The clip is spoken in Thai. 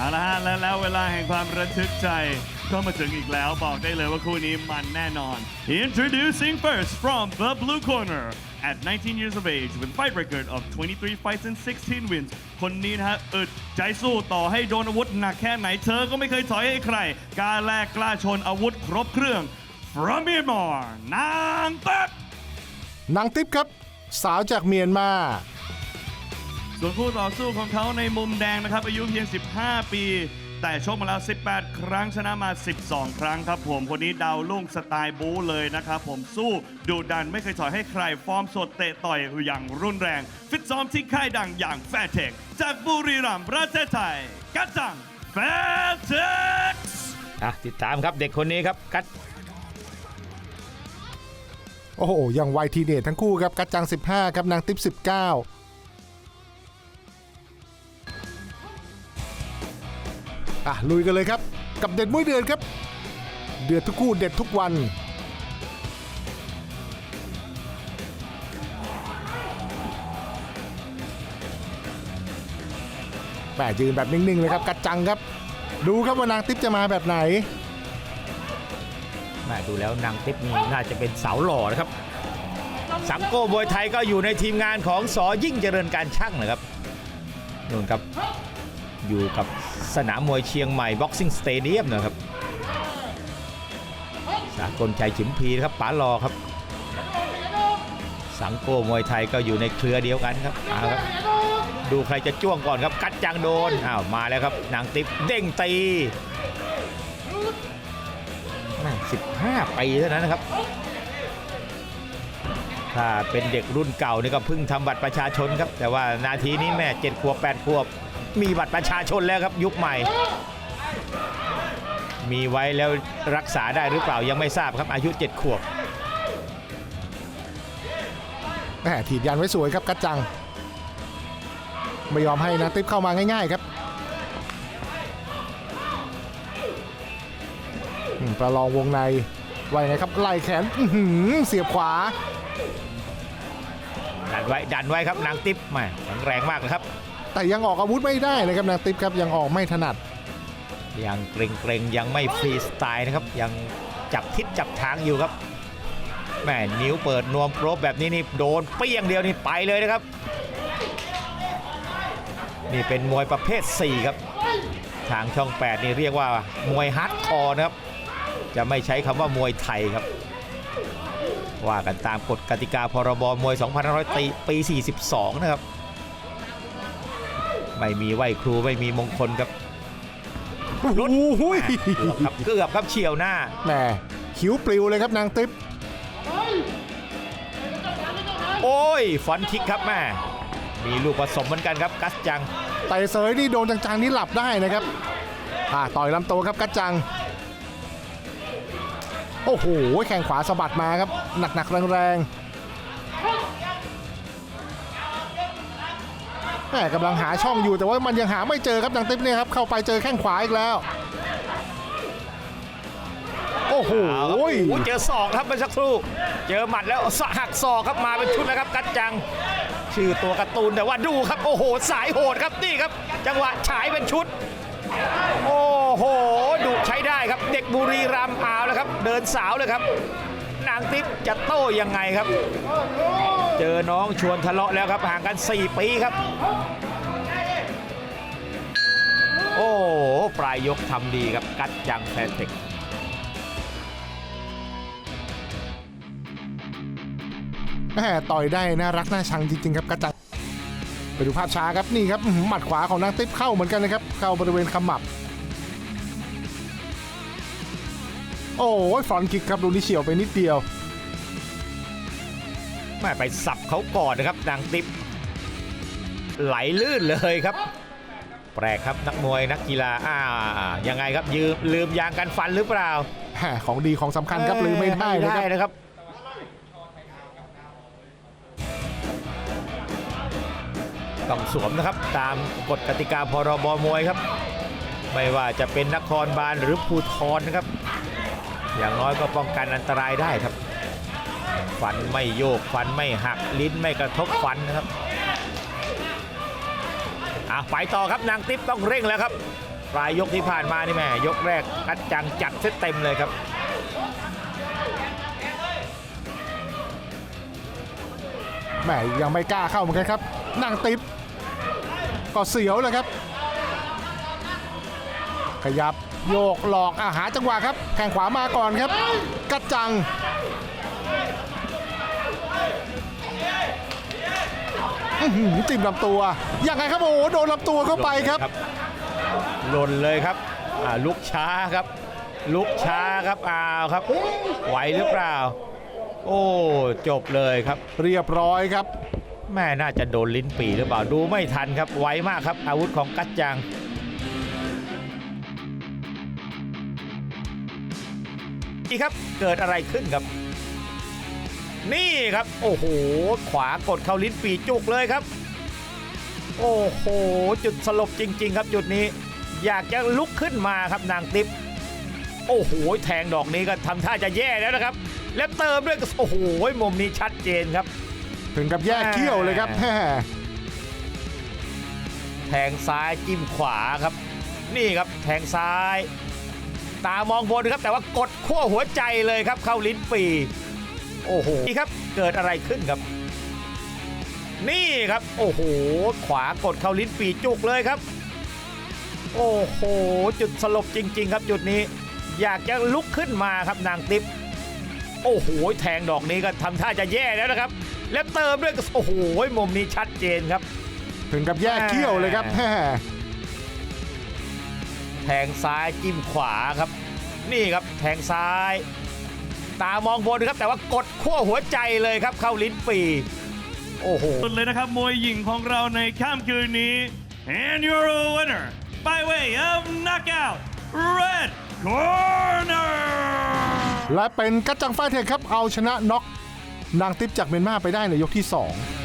เอาละฮะและแล้วเวลาแห่งความระทึกใจก็มาถึงอีกแล้วบอกได้เลยว่าคู่นี้มันแน่นอน Introducing first from the blue corner at 19 years of age with fight record of 23 fights and 16 wins คนนี้นะฮะอึดใจสู้ต่อให้โดนอาวุธหนักแค่ไหนเธอก็ไม่เคยถอยให้ใครกล้าแลกกล้าชนอาวุธครบเครื่อง from Myanmar นางเต๊บนางติ๊บครับ สาวจากเมียนมา ส่วนคู่ต่อสู้ของเขาในมุมแดงนะครับ อายุเพียง 15 ปี แต่ชกมาแล้ว 18 ครั้งชนะมา 12 ครั้งครับผม คนนี้ดาวลุ่งสไตล์บู๊เลยนะครับผมสู้ดุดันไม่เคยถอยให้ใคร ฟอร์มสดเตะต่อยอย่างรุนแรง ฟิตซ้อมที่ค่ายดังอย่างแฟร์เทคจากบุรีรัมย์ประเทศไทย กัจจังแฟร์เทคอะติดตามครับเด็กคนนี้ครับกัดโอ้โหยังวัยทีเดททั้งคู่ครับกัจจัง 15 ครับนางติ๊บ19 อะลุยกันเลยครับ กับเด็ดมวยเดือนครับ เดือดทุกคู่เด็ดทุกวันแปยืนแบบนิ่ง ๆ เลยครับ กัจจังครับ ดูครับว่านางติ๊บจะมาแบบไหนแม่ดูแล้วนางติ๊บนี่น่าจะเป็นสาวหล่อนะครับ สังโก้บวยไทยก็อยู่ในทีมงานของสอยิ่งเจริญการช่างนะครับนู่นครับ อยู่กับสนามมวยเชียงใหม่บ็อกซิ่งสเตเดียมนะครับ สากลชัยฉิมพีนะครับป๋าลอครับ สังโก้มวยไทยก็อยู่ในเครือเดียวกันครับเอาครับ ดูใครจะจ้วงก่อนครับ กัดจังโดนอ้าวมาแล้วครับนางติ๊บเด้งตีแม่15ปีเท่านั้นนะครับถ้าเป็นเด็กรุ่นเก่านี่ก็เพิ่งทำบัตรประชาชนครับ แต่ว่านาทีนี้แม่เจ็ดขวบแปดขวบ มีบัตรประชาชนแล้วครับยุคใหม่ มีไว้แล้วรักษาได้หรือเปล่ายังไม่ทราบครับอายุ 7 ขวบแหมถีบยันไว้สวยครับกัจจัง ไม่ยอมให้นะติ๊บเข้ามาง่าย ๆ ครับอืมประลองวงในว่ายังไงครับไล่แขนอื้อหือเสียบขวา ดันไว้ดันไว้ครับนางติ๊บแม่แข็งแรงมากเลยครับ แต่ยังออกอาวุธไม่ได้นะครับนางติ๊บครับยังออกไม่ถนัด ยังเกรงเกรงๆยังไม่ฟรีสไตล์นะครับ ยังจับทิศจับทางอยู่ครับแม่นิ้วเปิดนวมโปรบแบบนี้นี่โดนเปี้ยงเดียวนี่ไปเลยนะครับ นี่เป็นมวยประเภท 4 ครับ ทางช่อง 8 นี่เรียกว่ามวยฮาร์ดคอร์นะครับ จะไม่ใช้คำว่ามวยไทยครับ ว่ากันตามกฎกติกาพรบมวย 2500ตีปี 42 นะครับ ไม่มีไหวครูไม่มีมงคลครับโอ้โหเกือบครับเกือบครับเฉียวหน้าแหมคิ้วปลิวเลยครับนางติ๊บโอ้ยฟอนต์คิกครับแม่มีลูกผสมเหมือนกันครับกัสจังไต่เสยนี่โดนจังๆนี่หลับได้นะครับอ่าต่อยลำตัวครับกัจจัง โอ้โหแข่งขวาสะบัดมาครับหนักๆแรงๆ แหมกำลังหาช่องอยู่แต่ว่ามันยังหาไม่เจอครับนางติ๊บเนี่ยครับเข้าไปเจอแข้งขวาอีกแล้ว โอ้โหเอาครับโอ้เจอศอกครับเมื่อสักครู่ เจอหมัดแล้วสหักศอกครับมาเป็นชุดแล้วครับ กัดจัง ชื่อตัวการ์ตูนแต่ว่าดูครับ โอ้โห สายโหดครับนี่ครับ จังหวะฉายเป็นชุด โอ้โหดุใช้ได้ครับ เด็กบุรีรัมย์เอาแล้วครับ เดินสาวเลยครับ นางติ๊บจะโต้ยังไงครับ เจอน้องชวนทะเลาะแล้วครับห่างกัน 4 ปีครับ โอ้ปลายยกทำดีครับกัดจังแฟนเทคแหมต่อยได้น่ารักน่าชังจริงๆครับกระจังไปดูภาพช้าครับนี่ครับหมัดขวาของนางติ๊บเข้าเหมือนกันนะครับ เข้าบริเวณขมับ โอ้ยฟรอนคิกครับดูนี่เฉียวไปนิดเดียว แม่ไปสับเขาก่อนนะครับนางติ๊บไหลลื่นเลยครับ แปลกครับนักมวยนักกีฬาอ่ายังไงครับยืมลืมยางกันฟันหรือเปล่าแหมของดีของสำคัญครับลืมไม่ได้ไม่นะคได้รับนะครับต้องสวมนะครับตามกฎกติกาพรบมวยครับ ไม่ว่าจะเป็นนครบาลหรือภูทรนะครับ อย่างน้อยก็ป้องกันอันตรายได้ครับ ฟันไม่โยกฟันไม่หักลิ้นไม่กระทบฟันนะครับอะไปต่อครับนางติ๊บต้องเร่งแล้วครับปลายยกที่ผ่านมานี่แม่ยกแรกกัดจังจัดเซตเต็มเลยครับแหมยังไม่กล้าเข้าเหมือนกันครับนางติ๊บก็เสียวเลยครับ ขยับโยกหลอกอาหาจังหวะครับแข่งขวามาก่อนครับ กัดจัง อื้อหือติ่มลำตัวยังไงครับโอ้โหโดนลำตัวเข้าไปครับ หล่นเลยครับอ่าลุกช้าครับ ลุกช้าครับอ้าวครับ ไหวหรือเปล่า โอ้จบเลยครับ เรียบร้อยครับ แม่น่าจะโดนลิ้นปีหรือเปล่าดูไม่ทันครับ ไวมากครับ อาวุธของกัจจังนี่ครับเกิดอะไรขึ้นครับ นี่ครับ โอ้โห ขวากดเข้าลิ้นปีจุกเลยครับ โอ้โห จุดสลบจริง ๆ ครับจุดนี้ อยากจะลุกขึ้นมาครับนางติ๊บโอ้โห แทงดอกนี้ก็ทำท่าจะแย่แล้วนะครับ แล้วเติมด้วยโอ้โหมุมนี้ชัดเจนครับ ถึงกับแยกเขี้ยวเลยครับแหมแทงซ้ายจิ้มขวาครับ นี่ครับแทงซ้าย ตามองบนครับแต่ว่ากดขั้วหัวใจเลยครับเข้าลิ้นปี โอ้โหนี่ครับเกิดอะไรขึ้นครับ นี่ครับ โอ้โห ขวากดเข้าลิ้นปีจุกเลยครับ โอ้โห จุดสลบจริง ๆ ครับจุดนี้ อยากจะลุกขึ้นมาครับนางติ๊บโอ้โห แทงดอกนี้ก็ทำท่าจะแย่แล้วนะครับ แล้วเติมด้วยโอ้โหมุมนี้ชัดเจนครับ ถึงกับแยกเขี้ยวเลยครับแหมแทงซ้ายจิ้มขวาครับ นี่ครับแทงซ้าย ตามองบนครับแต่ว่ากดขั้วหัวใจเลยครับเข้าลิ้นปีโอ้โห สุดเลยนะครับ มวยหญิงของเราในค่ำคืนนี้ and your winner by way of knockout red corner และเป็นกัจจังไฟเทคครับเอาชนะน็อกนางติ๊บจากเมียนมาไปได้ในยกที่ 2